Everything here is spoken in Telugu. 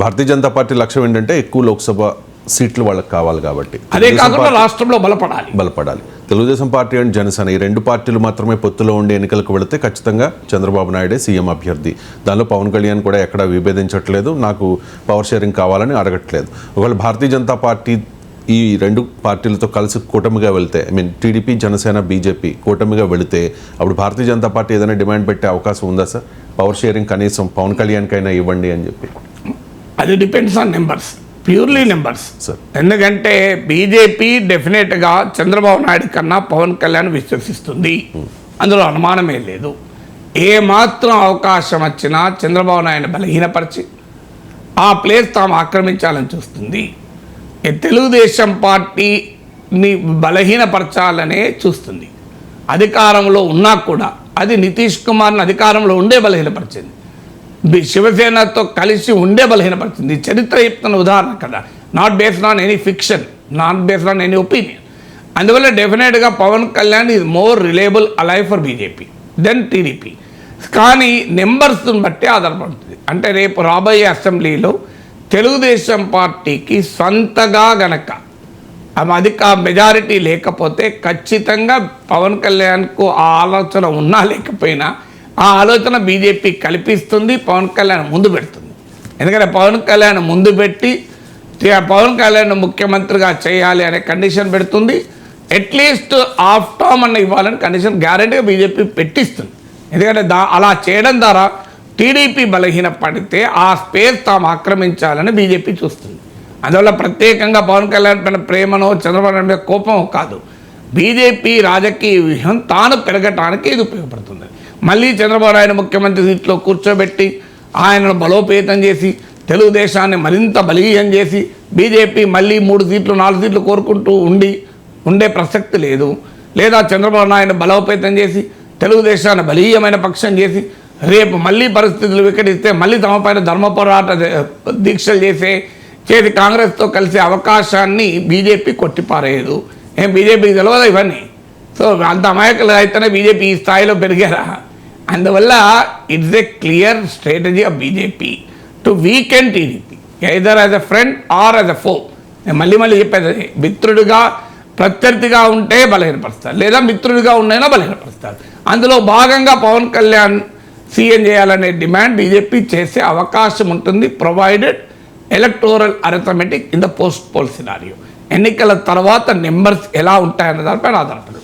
భారతీయ జనతా పార్టీ లక్ష్యం ఏంటంటే ఎక్కువ లోక్సభ సీట్లు వాళ్ళకి కావాలి కాబట్టి. అదే కాకుండా రాష్ట్రంలో బలపడాలి. బలపడాలి. తెలుగుదేశం పార్టీ అండ్ జనసేన ఈ రెండు పార్టీలు మాత్రమే పొత్తులో ఉండి ఎన్నికలకు వెళితే ఖచ్చితంగా చంద్రబాబు నాయుడే సీఎం అభ్యర్థి. దానిలో పవన్ కళ్యాణ్ కూడా ఎక్కడా విభేదించట్లేదు. నాకు పవర్ షేరింగ్ కావాలని అడగట్లేదు. ఒకవేళ భారతీయ జనతా పార్టీ ఈ రెండు పార్టీలతో కలిసి కూటమిగా వెళ్తే I mean TDP Janasena BJP కూటమిగా వెళితే అప్పుడు భారతీయ జనతా పార్టీ ఏదైనా డిమాండ్ పెట్టే అవకాశం ఉందా సార్? పవర్ షేరింగ్ కనీసం పవన్ కళ్యాణ్కైనా ఇవ్వండి అని చెప్పి. అది depends on numbers purely numbers sir ఎందుకంటే బీజేపీ డెఫినెట్గా చంద్రబాబు నాయుడు కన్నా పవన్ కళ్యాణ్ విశ్వసిస్తుంది. అందులో అనుమానమే లేదు. ఏ మాత్రం అవకాశం వచ్చినా చంద్రబాబు నాయుడు బలహీనపరిచి ఆ ప్లేస్ తాము ఆక్రమించాలని చూస్తుంది. తెలుగుదేశం పార్టీని బలహీనపరచాలనే చూస్తుంది. అధికారంలో ఉన్నా కూడా అది నితీష్ కుమార్ని అధికారంలో ఉండే బలహీనపరిచింది. శివసేనతో కలిసి ఉండే బలహీనపడుతుంది చరిత్ర చెప్తున్న ఉదాహరణ కదా not based on any fiction not based on any opinion అందువల్ల డెఫినెట్గా Pawan Kalyan is more reliable alive for BJP than TDP కానీ నెంబర్స్ని బట్టి ఆధారపడుతుంది. అంటే రేపు రాబోయే అసెంబ్లీలో తెలుగుదేశం పార్టీకి సొంతగా గనక అధిక మెజారిటీ లేకపోతే ఖచ్చితంగా పవన్ కళ్యాణ్కు ఆ ఆలోచన ఉన్నా లేకపోయినా ఆ ఆలోచన బీజేపీ కల్పిస్తుంది పవన్ కళ్యాణ్ ముందు పెడుతుంది. ఎందుకంటే పవన్ కళ్యాణ్ ముందు పెట్టి పవన్ కళ్యాణ్ ముఖ్యమంత్రిగా చేయాలి అనే కండిషన్ పెడుతుంది. అట్లీస్ట్ ఆఫ్ టర్మ్ అన్న ఇవ్వాలని కండిషన్ గ్యారంటీగా బీజేపీ పెట్టిస్తుంది. ఎందుకంటే దా అలా చేయడం ద్వారా టీడీపీ బలహీన పడితే ఆ స్పేస్ తాము ఆక్రమించాలని బీజేపీ చూస్తుంది. అందువల్ల ప్రత్యేకంగా పవన్ కళ్యాణ్ పైన ప్రేమనో చంద్రబాబు నాయుడు మీద కోపం కాదు. బీజేపీ రాజకీయ వ్యూహం తాను పెరగటానికి ఇది ఉపయోగపడుతుంది. మళ్ళీ చంద్రబాబు నాయుడు ముఖ్యమంత్రి సీట్లో కూర్చోబెట్టి ఆయనను బలోపేతం చేసి తెలుగుదేశాన్ని మరింత బలీయం చేసి బీజేపీ మళ్ళీ మూడు సీట్లు నాలుగు సీట్లు కోరుకుంటూ ఉండి ఉండే ప్రసక్తి లేదు. లేదా చంద్రబాబు నాయుడు బలోపేతం చేసి తెలుగుదేశాన్ని బలీయమైన పక్షం చేసి రేపు మళ్ళీ పరిస్థితులు వికటిస్తే మళ్ళీ తమ పైన ధర్మ పోరాట దీక్షలు చేసే చేసి కాంగ్రెస్తో కలిసే అవకాశాన్ని బీజేపీ కొట్టిపారేయదు. ఏం బీజేపీకి తెలియదు ఇవన్నీ? సో అంత అమాయకులు అయితేనే బీజేపీ ఈ స్థాయిలో పెరిగారా? అందువల్ల it's a clear strategy of BJP to weaken TDP either as a friend or as a foe నేను మళ్ళీ మళ్ళీ చెప్పేది మిత్రుడిగా ప్రత్యర్థిగా ఉంటే బలహీనపరుస్తారు. లేదా మిత్రుడిగా ఉన్నైనా బలహీనపరుస్తారు. అందులో భాగంగా పవన్ కళ్యాణ్ సీఎం చేయాలనే డిమాండ్ బీజేపీ చేసే అవకాశం ఉంటుంది provided electoral arithmetic in the post poll scenario ఎన్నికల తర్వాత నెంబర్స్ ఎలా ఉంటాయన్న దానిపైన ఆధారపడి